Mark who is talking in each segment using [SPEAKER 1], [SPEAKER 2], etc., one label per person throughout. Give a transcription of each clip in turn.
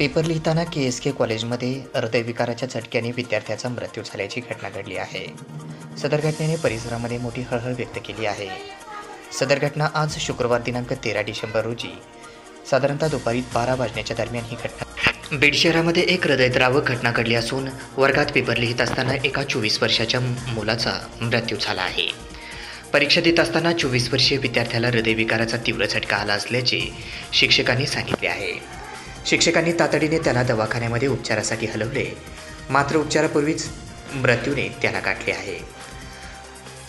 [SPEAKER 1] Paper लिहिताना के S के कॉलेजमध्ये हृदयविकाराच्या झटक्याने विद्यार्थ्याचा मृत्यू झाल्याची घटना घडली आहे. सदर घटनेने परिसरामध्ये मोठी हळहळ व्यक्त केली आहे. सदर घटना आज शुक्रवार दिनांक तेरा डिसेंबर रोजी. साधारणतः दुपारी बारा वाजण्याच्या दरम्यान ही घटना बीड शहरामध्ये एक हृदयद्रावक घटना घडली असून वर्गात पेपर लिहित असताना एका चोवीस वर्षाच्या मुलाचा मृत्यू झाला आहे. परीक्षा देत असताना चोवीस वर्षीय विद्यार्थ्याला हृदयविकाराचा तीव्र झटका आला असल्याचे शिक्षकांनी सांगितले आहे. शिक्षकांनी तातडीने त्याला दवाखान्यामध्ये उपचारासाठी हलवले. मात्र उपचारापूर्वीच मृत्यूने त्याला गाठले आहे.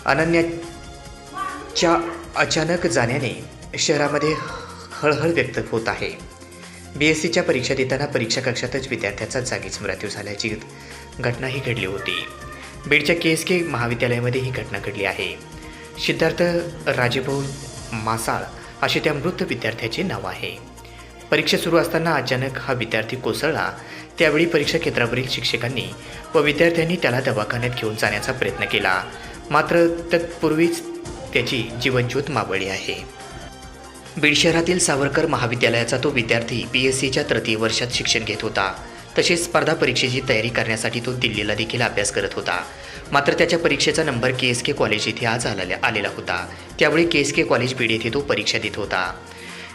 [SPEAKER 1] अनन्याच्या अचानक जाण्याने शहरामध्ये हळहळ व्यक्त होत आहे. बी एस सीच्या परीक्षा देताना परीक्षा कक्षातच विद्यार्थ्याचा जागीच मृत्यू झाल्याची घटना ही घडली होती. बीडच्या के एस के महाविद्यालयामध्ये ही घटना घडली आहे. सिद्धार्थ राजेभाऊ मासाळ असे त्या मृत विद्यार्थ्याचे नाव आहे. परीक्षा सुरू असताना अचानक हा विद्यार्थी कोसळला. त्यावेळी परीक्षा केंद्रावरील शिक्षकांनी व विद्यार्थ्यांनी त्याला दवाखान्यात घेऊन जाण्याचा प्रयत्न केला. मात्र तत्पूर्वीच त्याची जीवनज्योत मावळली आहे. बीड शहरातील सावरकर महाविद्यालयाचा तो विद्यार्थी बी एस सीच्या तृतीय वर्षात शिक्षण घेत होता. तसेच स्पर्धा परीक्षेची तयारी करण्यासाठी तो दिल्लीला देखील अभ्यास करत होता. मात्र त्याच्या परीक्षेचा number K S K college येथे आज आलेला आलेला होता. त्यावेळी K S K college Beed येथे तो परीक्षा देत होता.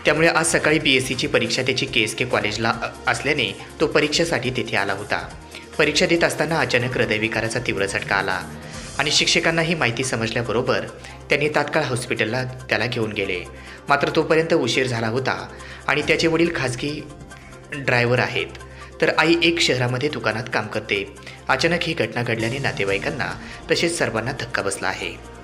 [SPEAKER 1] त्यामुळे आज सकाळी बी एस सीची परीक्षा त्याची के एस के कॉलेजला असल्याने तो परीक्षेसाठी तेथे आला होता. परीक्षा देत असताना अचानक हृदयविकाराचा तीव्र झटका आला आणि शिक्षकांना ही माहिती समजल्याबरोबर त्यांनी तात्काळ हॉस्पिटलला त्याला घेऊन गेले. मात्र तोपर्यंत उशीर झाला होता आणि त्याचे वडील खाजगी ड्रायव्हर आहेत. तर आई एक शहरामध्ये दुकानात काम करते. अचानक ही घटना घडल्याने नातेवाईकांना तसेच सर्वांना धक्का बसला आहे.